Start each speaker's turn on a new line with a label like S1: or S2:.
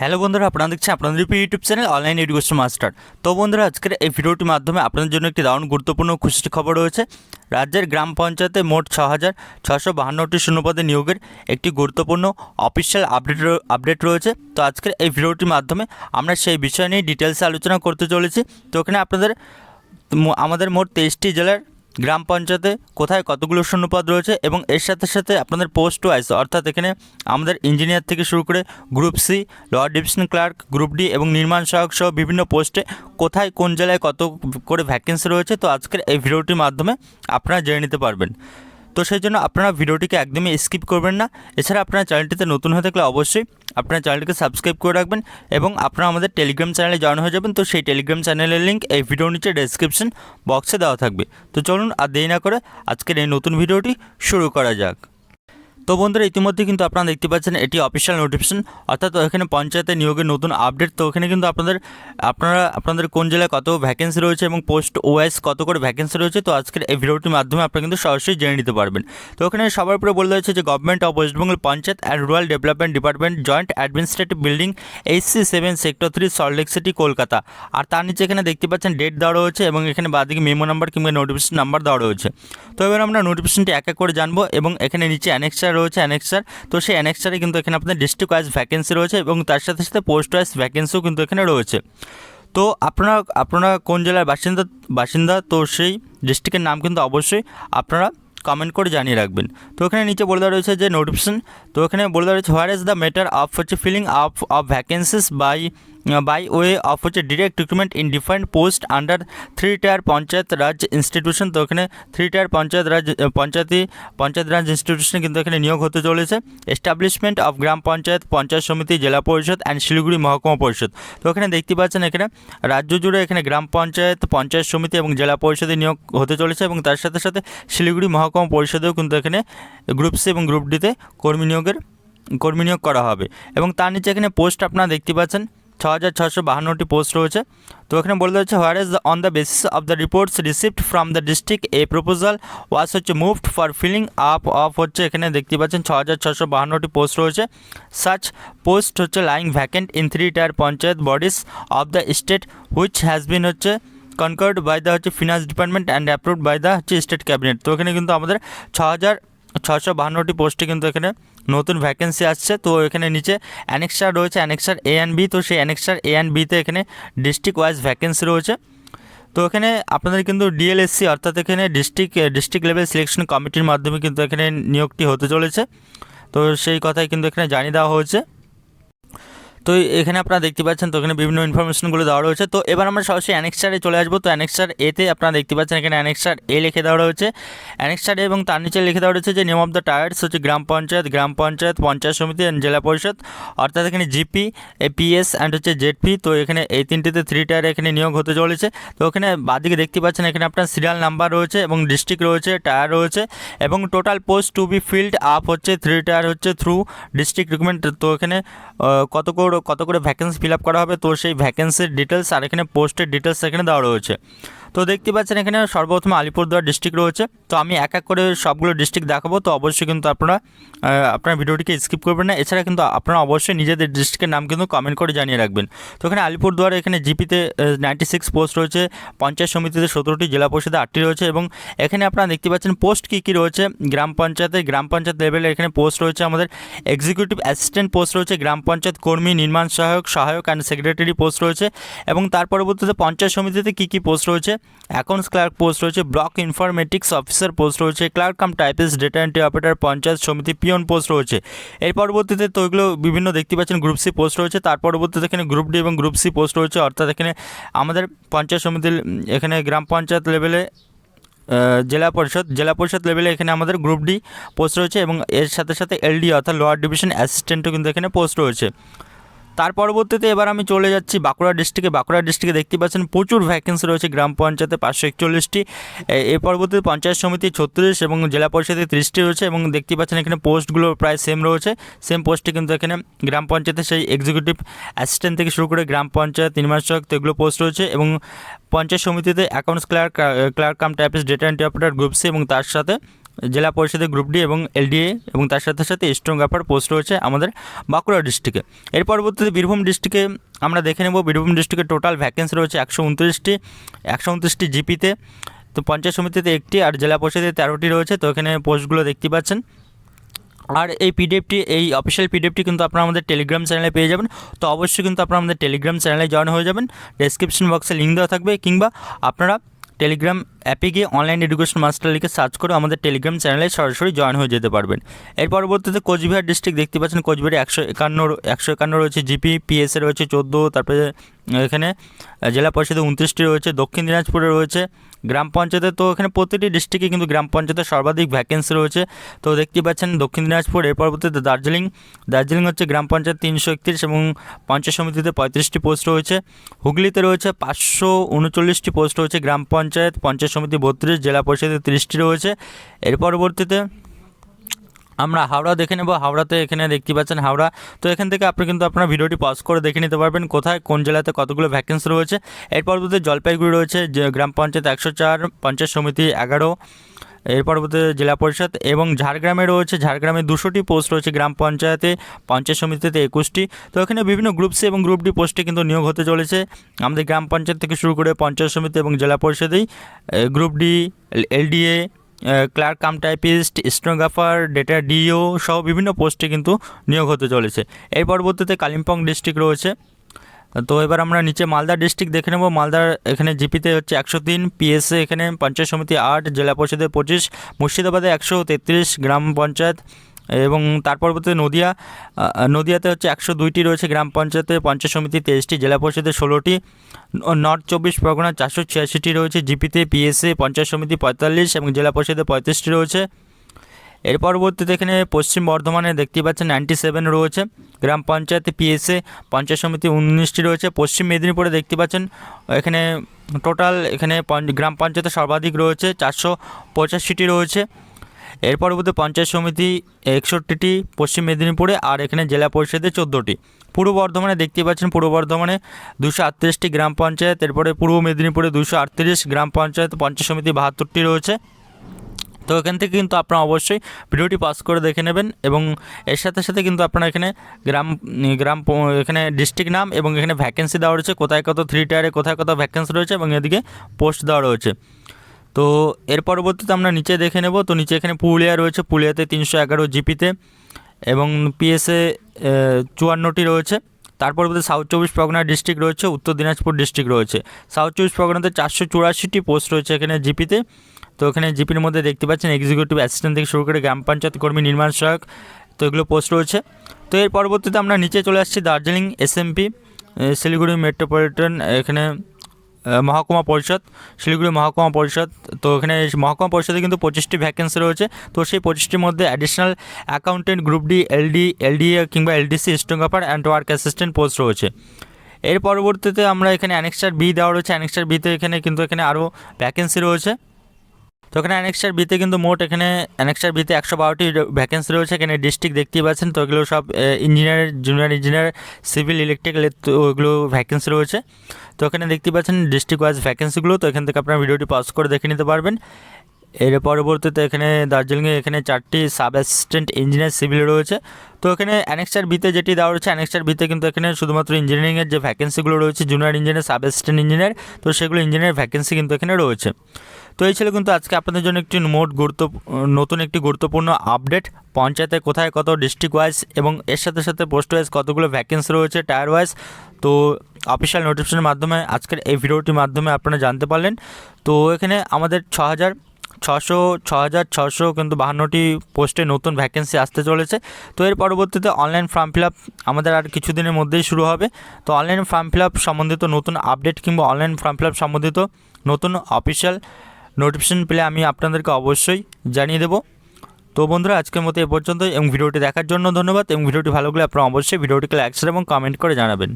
S1: Hello বন্ধুরা, আপনারা দেখছেন আপনাদের YouTube channel online education master. তো বন্ধুরা, আজকের এই ভিডিওটির মাধ্যমে আপনাদের জন্য একটি দারুণ গুরুত্বপূর্ণ খুশির খবর রয়েছে। রাজ্যের গ্রাম পঞ্চায়েতে মোট ছ হাজার ছশো বাহান্নটি শূন্যপদে নিয়োগের একটি গুরুত্বপূর্ণ অফিসিয়াল আপডেট আপডেট রয়েছে। তো আজকের এই ভিডিওটির মাধ্যমে আমরা সেই বিষয় নিয়ে ডিটেলসে আলোচনা করতে চলেছি। তো এখানে আপনাদের আমাদের মোট তেইশটি জেলার গ্রাম পঞ্চায়েতে কোথায় কতগুলো শূন্যপদ রয়েছে এবং এর সাথে সাথে আপনাদের পোস্ট ওয়াইজ অর্থাৎ এখানে আমাদের ইঞ্জিনিয়ার থেকে শুরু করে group C lower division clerk group D এবং নির্মাণ সহায়ক সহ বিভিন্ন পোস্টে কোথায় কোন জেলায় কত করে ভ্যাকেন্সি রয়েছে, তো আজকের এই ভিডিওটির মাধ্যমে আপনারা জেনে নিতে পারবেন। তো সেই জন্য আপনারা ভিডিওটিকে একদমই স্কিপ করবেন না। এছাড়া আপনারা চ্যানেলটিতে নতুন হয়ে থাকলে অবশ্যই আপনার চ্যানেলকে সাবস্ক্রাইব করে রাখবেন এবং আপনারা আমাদের টেলিগ্রাম চ্যানেলে জয়েন হয়ে যাবেন, তো সেই টেলিগ্রাম চ্যানেলের লিঙ্ক এই ভিডিওর নিচে ডেসক্রিপশন বক্সে দেওয়া থাকবে। তো চলুন আর দেরি না করে আজকের এই নতুন ভিডিওটি শুরু করা যাক। তো বন্ধুরা, ইতিমধ্যে কিন্তু আপনারা দেখতে পাচ্ছেন এটি অফিসিয়াল নোটিফিকেশন অর্থাৎ এখানে পঞ্চায়েতে নিয়োগের নতুন আপডেট তো ওখানে কিন্তু আপনাদের, আপনারা, আপনাদের কোন জেলায় কত ভ্যাকেন্সি রয়েছে এবং পোস্ট ওয়াইজ কত করে ভ্যাকেন্সি রয়েছে, তো আজকের এই ভিডিওটির মাধ্যমে আপনারা কিন্তু সরাসরি জেনে নিতে পারবেন। তো ওখানে সবার উপরে বলে রয়েছে যে government of West Bengal panchayat and rural development department joint administrative building HC seven sector three Salt Lake city Kolkata আর তার নিচে এখানে দেখতে পাচ্ছেন ডেট দেওয়া রয়েছে এবং এখানে বাদিকে মেমো নাম্বার কিংবা নোটিফিকেশন নাম্বার দেওয়া রয়েছে। তো এবার আমরা নোটিফিকেশনটি এক এক করে জানব এবং এখানে নিচে অ্যানেক্সার রয়েছে অ্যানেক্সার তো সেই অ্যানেক্সারে কিন্তু এখানে আপনাদের ডিস্ট্রিক্ট ওয়াইজ ভ্যাকেন্সি রয়েছে এবং তার সাথে সাথে পোস্ট ওয়াইজ ভ্যাকেন্সিও কিন্তু এখানে রয়েছে। তো আপনারা আপনারা কোন জেলার বাসিন্দা বাসিন্দা, তো সেই ডিস্ট্রিক্টের নাম কিন্তু অবশ্যই আপনারা কমেন্ট করে জানিয়ে রাখবেন। তো এখানে নিচে বলে দেওয়া রয়েছে যে নোটিফিকেশন তো এখানে বলে দেওয়া রয়েছে where is the matter of হচ্ছে filling up of vacancies by by way of হচ্ছে direct recruitment in defined post under three tier panchayat raj institution তো এখানে থ্রি টায়ার পঞ্চায়েত রাজ পঞ্চায়েতি, পঞ্চায়েত রাজ ইনস্টিটিউশনে কিন্তু এখানে নিয়োগ হতে চলেছে। এস্টাবলিশমেন্ট অফ গ্রাম পঞ্চায়েত পঞ্চায়েত সমিতি, জেলা পরিষদ অ্যান্ড শিলিগুড়ি মহকুমা পরিষদ। তো এখানে দেখতে পাচ্ছেন এখানে রাজ্য জুড়ে এখানে গ্রাম পঞ্চায়েত পঞ্চায়েত সমিতি এবং জেলা পরিষদে নিয়োগ হতে চলেছে এবং তার সাথে সাথে শিলিগুড়ি মহকুমা পরিষদেও কিন্তু এখানে গ্রুপ সি এবং গ্রুপ ডিতে কর্মী নিয়োগের, কর্মী নিয়োগ করা হবে। এবং তার নিচে এখানে পোস্ট আপনারা দেখতে পাচ্ছেন ছ হাজার ছশো বাহান্নটি পোস্ট রয়েছে। তো এখানে বলে দিচ্ছে where is on the basis of the reports received from the district a proposal was হচ্ছে moved for filling up of হচ্ছে এখানে দেখতে পাচ্ছেন ছ হাজার ছশো বাহান্নটি পোস্ট রয়েছে। সাচ পোস্ট হচ্ছে lying vacant in three tier panchayat bodies of the state which has been হচ্ছে কনকার্ড বাই দ্য হচ্ছে finance department and approved by the হচ্ছে স্টেট ক্যাবিনেট তো এখানে কিন্তু আমাদের ছ হাজার ছশো বাহান্নটি পোস্টে কিন্তু এখানে নতুন ভ্যাকেন্সি আসছে। তো এখানে নিচে অ্যানেক্সার রয়েছে অ্যানেক্সার এ অ্যান্ড বি তো সেই অ্যানেক্সার এ অ্যান্ড বিতে এখানে ডিস্ট্রিক্ট ওয়াইজ ভ্যাকেন্সি রয়েছে। তো এখানে আপনাদের কিন্তু ডিএলএসসি অর্থাৎ এখানে ডিস্ট্রিক্ট ডিস্ট্রিক্ট লেভেল সিলেকশন কমিটির মাধ্যমে কিন্তু এখানে নিয়োগটি হতে চলেছে। তো সেই কথাই কিন্তু এখানে জানিয়ে দেওয়া হয়েছে। তো এখানে আপনারা দেখতে পাচ্ছেন, তো এখানে বিভিন্ন ইনফরমেশনগুলো দেওয়া রয়েছে। তো এবার আমরা সরাসরি অ্যানেক্সারে চলে আসব। তো অ্যানেক্সার এতে আপনারা দেখতে পাচ্ছেন, এখানে অ্যানেক্সার এ লিখে দেওয়া রয়েছে। অ্যানেক্সার এবং তার নিচে লিখে দেওয়া রয়েছে যে নিয়ম অফ দ্য টায়ার্স হচ্ছে গ্রাম পঞ্চায়েত গ্রাম পঞ্চায়েত পঞ্চায়েত সমিতি অ্যান্ড জেলা পরিষদ। অর্থাৎ এখানে জিপি এপিএস অ্যান্ড হচ্ছে জেডপি তো এখানে এই তিনটিতে থ্রি টায়ার এখানে নিয়োগ হতে চলেছে। তো এখানে বাদিকে দেখতে পাচ্ছেন, এখানে আপনার সিরিয়াল নাম্বার রয়েছে এবং ডিস্ট্রিক্ট রয়েছে টায়ার রয়েছে এবং total post to be filled up হচ্ছে থ্রি টায়ার হচ্ছে থ্রু ডিস্ট্রিক্ট রিক্রুটমেন্ট তো এখানে কত করে কত করে ভ্যাকেন্সি ফিল আপ করা হবে? তো সেই ভ্যাকেন্সির ডিটেলস আর এখানে পোস্টের ডিটেলস এখানে দেওয়া রয়েছে। তো দেখতে পাচ্ছেন এখানে সর্বপ্রথম আলিপুরদুয়ার ডিস্ট্রিক্ট রয়েছে। তো আমি এক এক করে সবগুলো ডিস্ট্রিক্ট দেখাবো, তো অবশ্যই কিন্তু আপনারা আপনার ভিডিওটিকে স্কিপ করবেন না। এছাড়া কিন্তু আপনারা অবশ্যই নিজেদের ডিস্ট্রিক্টের নাম কিন্তু কমেন্ট করে জানিয়ে রাখবেন। তো এখানে আলিপুরদুয়ার এখানে জিপিতে নাইনটি সিক্স পোস্ট রয়েছে, পঞ্চায়েত সমিতিতে সতেরোটি, জেলা পরিষদে আটটি রয়েছে এবং এখানে আপনারা দেখতে পাচ্ছেন পোস্ট কী কী রয়েছে। গ্রাম পঞ্চায়েতের, গ্রাম পঞ্চায়েত লেভেলে এখানে পোস্ট রয়েছে আমাদের। এক্সিকিউটিভ অ্যাসিস্ট্যান্ট পোস্ট রয়েছে, গ্রাম পঞ্চায়েত কর্মী, নির্মাণ সহায়ক সহায়ক অ্যান্ড সেক্রেটারি পোস্ট রয়েছে এবং তার পরবর্তীতে পঞ্চায়েত সমিতিতে কী কী পোস্ট রয়েছে অ্যাকাউন্টস ক্লার্ক পোস্ট রয়েছে, ব্লক ইনফরমেটিক্স অফিসার পোস্ট রয়েছে, clerk cum typist, data entry operator, panchayat samiti peon post রয়েছে। এর পরবর্তীতে তো এগুলো বিভিন্ন দেখতে পাচ্ছেন, গ্রুপ সি পোস্ট রয়েছে, তার পরবর্তীতে এখানে গ্রুপ ডি এবং গ্রুপ সি পোস্ট রয়েছে, অর্থাৎ এখানে আমাদের পঞ্চায়েত সমিতির এখানে গ্রাম পঞ্চায়েত লেভেলে জেলা পরিষদ জেলা পরিষদ লেভেলে এখানে আমাদের গ্রুপ ডি পোস্ট রয়েছে এবং এর সাথে সাথে এলডি অর্থাৎ লোয়ার ডিভিশন অ্যাসিস্ট্যান্টও কিন্তু এখানে পোস্ট রয়েছে। তার পরবর্তীতে এবার আমি চলে যাচ্ছি বাঁকুড়া ডিস্ট্রিক্টে বাঁকুড়া ডিস্ট্রিক্টে দেখতে পাচ্ছেন প্রচুর ভ্যাকেন্সি রয়েছে গ্রাম পঞ্চায়েতে পাঁচশো একচল্লিশটি। এর পরবর্তীতে পঞ্চায়েত সমিতি ছত্রিশ এবং জেলা পরিষদে ত্রিশটি রয়েছে এবং দেখতে পাচ্ছেন এখানে পোস্টগুলো প্রায় সেম রয়েছে। সেম পোস্টে কিন্তু এখানে গ্রাম পঞ্চায়েতে সেই এক্সিকিউটিভ অ্যাসিস্ট্যান্ট থেকে শুরু করে গ্রাম পঞ্চায়েত নির্মাণ সহায়ক তো এগুলো পোস্ট রয়েছে এবং পঞ্চায়েত সমিতিতে accounts clerk clerk cum typist data entry operator group C এবং তার সাথে জেলা পরিষদের গ্রুপ ডি এবং এলডিএ এবং তার সাথে সাথে স্ট্রোগ্রাফার পোস্ট রয়েছে আমাদের বাঁকুড়া ডিস্ট্রিক্টে। এর পরবর্তীতে বীরভূম ডিস্ট্রিক্টে আমরা দেখে নেব বীরভূম ডিস্ট্রিক্টে টোটাল ভ্যাকেন্সি রয়েছে একশো উনত্রিশটি একশো উনত্রিশটি জিপিতে, তো পঞ্চায়েত সমিতিতে একটি আর জেলা পরিষদে তেরোটি রয়েছে, তো এখানে পোস্টগুলো দেখতে পাচ্ছেন। আর এই পিডিএফটি, এই অফিসিয়াল পিডিএফটি কিন্তু আপনারা আমাদের টেলিগ্রাম চ্যানেলে পেয়ে যাবেন, তো অবশ্যই কিন্তু আপনারা আমাদের টেলিগ্রাম চ্যানেলে জয়েন হয়ে যাবেন। ডেসক্রিপশন বক্সে লিঙ্ক দেওয়া থাকবে, কিংবা আপনারা টেলিগ্রাম অ্যাপে গিয়ে অনলাইন এডুকেশন মাস্টার লিখে সার্চ করে আমাদের টেলিগ্রাম চ্যানেলে সরাসরি জয়েন হয়ে যেতে পারবেন। এর পরবর্তীতে কোচবিহার ডিস্ট্রিক্ট দেখতে পাচ্ছেন কোচবিহারে একশো একান্ন একশো একান্ন রয়েছে জিপি পিএসএ রয়েছে চোদ্দ, তারপরে এখানে জেলা পরিষদে উনত্রিশটি রয়েছে, দক্ষিণ দিনাজপুরে রয়েছে, গ্রাম পঞ্চায়েতে তো এখানে প্রতিটি ডিস্ট্রিক্টে কিন্তু গ্রাম পঞ্চায়েতে সর্বাধিক ভ্যাকেন্সি রয়েছে। তো দেখতে পাচ্ছেন দক্ষিণ দিনাজপুর, এর পরবর্তীতে দার্জিলিং দার্জিলিং হচ্ছে গ্রাম পঞ্চায়েত তিনশো একত্রিশ এবং পঞ্চায়েত সমিতিতে পঁয়ত্রিশটি পোস্ট রয়েছে। হুগলিতে রয়েছে পাঁচশো উনচল্লিশটি পোস্ট রয়েছে, গ্রাম পঞ্চায়েত পঞ্চায়েত সমিতি বত্রিশ, জেলা পরিষদে তিরিশটি রয়েছে। এর পরবর্তীতে আমরা হাওড়া দেখে নেব। হাওড়াতে এখানে দেখতে পাচ্ছেন হাওড়া। তো এখান থেকে আপনি কিন্তু আপনার ভিডিওটি পজ করে দেখে নিতে পারবেন কোথায়, কোন জেলাতে কতগুলো ভ্যাকেন্সি রয়েছে। এর পরবর্তীতে জলপাইগুড়ি রয়েছে, যে গ্রাম পঞ্চায়েত একশো চার, পঞ্চায়েত সমিতি এগারো এর পরবর্তীতে জেলা পরিষদ এবং ঝাড়গ্রামে রয়েছে, ঝাড়গ্রামে দুশোটি পোস্ট রয়েছে গ্রাম পঞ্চায়েতে, পঞ্চায়েত সমিতিতে একুশটি। তো এখানে বিভিন্ন গ্রুপ সি এবং গ্রুপ ডি পোস্টে কিন্তু নিয়োগ হতে চলেছে। আমাদের গ্রাম পঞ্চায়েত থেকে শুরু করে পঞ্চায়েত সমিতি এবং জেলা পরিষদেই group D LDA clerk cum typist stenographer data DO সহ বিভিন্ন পোস্টে কিন্তু নিয়োগ হতে চলেছে। এর পরবর্তীতে কালিম্পং ডিস্ট্রিক্ট রয়েছে। তো এবার আমরা নিচে মালদা ডিস্ট্রিক্ট দেখে নেব। মালদার এখানে জিপিতে হচ্ছে একশো তিন, পিএসএ এখানে পঞ্চায়েত সমিতি আট, জেলা পরিষদে পঁচিশ, মুর্শিদাবাদে একশো তেত্রিশ, গ্রাম পঞ্চায়েত এবং তার পরবর্তীতে নদিয়া। নদিয়াতে হচ্ছে একশো দুইটি রয়েছে, গ্রাম পঞ্চায়েতে পঞ্চায়েত সমিতি তেইশটি, জেলা পরিষদে ষোলোটি। নর্থ চব্বিশ পরগনা চারশো ছিয়াশিটি রয়েছে, জিপিতে পিএসএ পঞ্চায়েত সমিতি পঁয়তাল্লিশ এবং জেলা পরিষদে পঁয়ত্রিশটি রয়েছে। এর পরবর্তীতে এখানে পশ্চিম বর্ধমানে দেখতে পাচ্ছেন নাইনটি সেভেন রয়েছে। গ্রাম পঞ্চায়েত পিএসএ পঞ্চায়েত সমিতি উনিশটি রয়েছে। পশ্চিম মেদিনীপুরে দেখতে পাচ্ছেন, এখানে টোটাল এখানে গ্রাম পঞ্চায়েতে সর্বাধিক রয়েছে, চারশো পঁচাশিটি রয়েছে। এর পরবর্তী পঞ্চায়েত সমিতি একষট্টিটি, পশ্চিম মেদিনীপুরে আর এখানে জেলা পরিষদে চোদ্দোটি। পূর্ব বর্ধমানে দেখতে পাচ্ছেন, পূর্ব বর্ধমানে দুশো আটত্রিশটি গ্রাম পঞ্চায়েত, এরপরে পূর্ব মেদিনীপুরে দুশো আটত্রিশ, গ্রাম পঞ্চায়েত পঞ্চায়েত সমিতি বাহাত্তরটি রয়েছে। তো এখান থেকে কিন্তু আপনারা অবশ্যই ভিডিওটি পাস করে দেখে নেবেন এবং এর সাথে সাথে কিন্তু আপনারা এখানে গ্রাম গ্রাম এখানে ডিস্ট্রিক্ট নাম এবং এখানে ভ্যাকেন্সি দেওয়া রয়েছে। কোথায় কত থ্রি টায়ারে কোথায় কত ভ্যাকেন্সি রয়েছে এবং এদিকে পোস্ট দেওয়া রয়েছে। তো এর পরবর্তীতে আমরা নিচে দেখে নেব। তো নিচে এখানে পুরুলিয়া রয়েছে। পুরুলিয়াতে তিনশো এগারো জিপিতে এবং পিএসএ চুয়ান্নটি রয়েছে। তার পরবর্তী সাউথ চব্বিশ পরগনা ডিস্ট্রিক্ট রয়েছে। উত্তর দিনাজপুর ডিস্ট্রিক্ট রয়েছে। সাউথ চব্বিশ পরগনাতে চারশো চুরাশিটি পোস্ট রয়েছে এখানে জিপিতে তো এখানে জিপির মধ্যে দেখতে পাচ্ছেন এক্সিকিউটিভ অ্যাসিস্ট্যান্ট থেকে শুরু করে গ্রাম পঞ্চায়েত কর্মী, নির্মাণ সহায়ক, তো এগুলো পোস্ট রয়েছে। তো এর পরবর্তীতে আমরা নিচে চলে আসছি দার্জিলিং এসএমপি শিলিগুড়ি মেট্রোপলিটন এখানে মহকুমা পরিষদ, শিলিগুড়ি মহকুমা পরিষদ। তো এখানে মহকুমা পরিষদে কিন্তু পঁচিশটি ভ্যাকেন্সি রয়েছে। তো সেই পঁচিশটির মধ্যে additional accountant group D LD LDA কিংবা LDC stenographer and work assistant post রয়েছে। এর পরবর্তীতে আমরা এখানে অ্যানেক্সার বি দেওয়া রয়েছে। অ্যানেক্সার বিতে এখানে কিন্তু এখানে আরও ভ্যাকেন্সি রয়েছে। তো এখানে অ্যানেক্সার বিতে কিন্তু মোট এখানে অ্যানেক্সার বিতে একশো বারোটি ভ্যাকেন্সি রয়েছে। এখানে ডিস্ট্রিক্ট দেখতেই পাচ্ছেন। তো এগুলো সব engineer junior engineer civil electrical ওগুলো ভ্যাকেন্সি রয়েছে। তো এখানে দেখতে পাচ্ছেন ডিস্ট্রিক্ট ওয়াইজ ভ্যাকেন্সিগুলো তো এখান থেকে আপনারা ভিডিওটি পাস করে দেখে নিতে পারবেন। এর পরবর্তীতে এখানে দার্জিলিংয়ে এখানে চারটি সাব অ্যাসিস্ট্যান্ট ইঞ্জিনিয়ার সিভিল রয়েছে। তো এখানে অ্যানেক্সার বিতে যেটি দেওয়া রয়েছে অ্যানেক্সার বিতে কিন্তু এখানে শুধুমাত্র ইঞ্জিনিয়ারিংয়ের যে ভ্যাকেন্সিগুলো রয়েছে junior engineer sub assistant engineer তো সেগুলো ইঞ্জিনিয়ার ভ্যাকেন্সি কিন্তু এখানে রয়েছে। তো এই ছিল কিন্তু আজকে আপনাদের জন্য একটি মোট গুরুত্ব, নতুন একটি গুরুত্বপূর্ণ আপডেট পঞ্চায়েতে কোথায় কত ডিস্ট্রিক্ট ওয়াইজ এবং এর সাথে সাথে পোস্ট ওয়াইজ কতগুলো ভ্যাকেন্সি রয়েছে টায়ার ওয়াইজ তো অফিসিয়াল নোটিফিকেশনের মাধ্যমে আজকের এই ভিডিওটির মাধ্যমে আপনারা জানতে পারলেন। তো এখানে আমাদের ছ হাজার ছশো ছ হাজার ছশো কিন্তু বাহান্নটি পোস্টে নতুন ভ্যাকেন্সি আসতে চলেছে। তো এর পরবর্তীতে অনলাইন ফর্ম ফিল আমাদের আর কিছুদিনের মধ্যেই শুরু হবে। তো অনলাইন ফর্ম ফিল সম্বন্ধিত নতুন আপডেট কিংবা অনলাইন ফর্ম ফিল সম্বন্ধিত নতুন অফিসিয়াল নোটিফিকেশন পেলে আমি আপনাদেরকে অবশ্যই জানিয়ে দেবো। তো বন্ধুরা, আজকের মতো এ পর্যন্ত এবং ভিডিওটি দেখার জন্য ধন্যবাদ এবং ভিডিওটি ভালো লাগলে আপনারা অবশ্যই ভিডিওটিকে লাইক এবং কমেন্ট করে জানাবেন।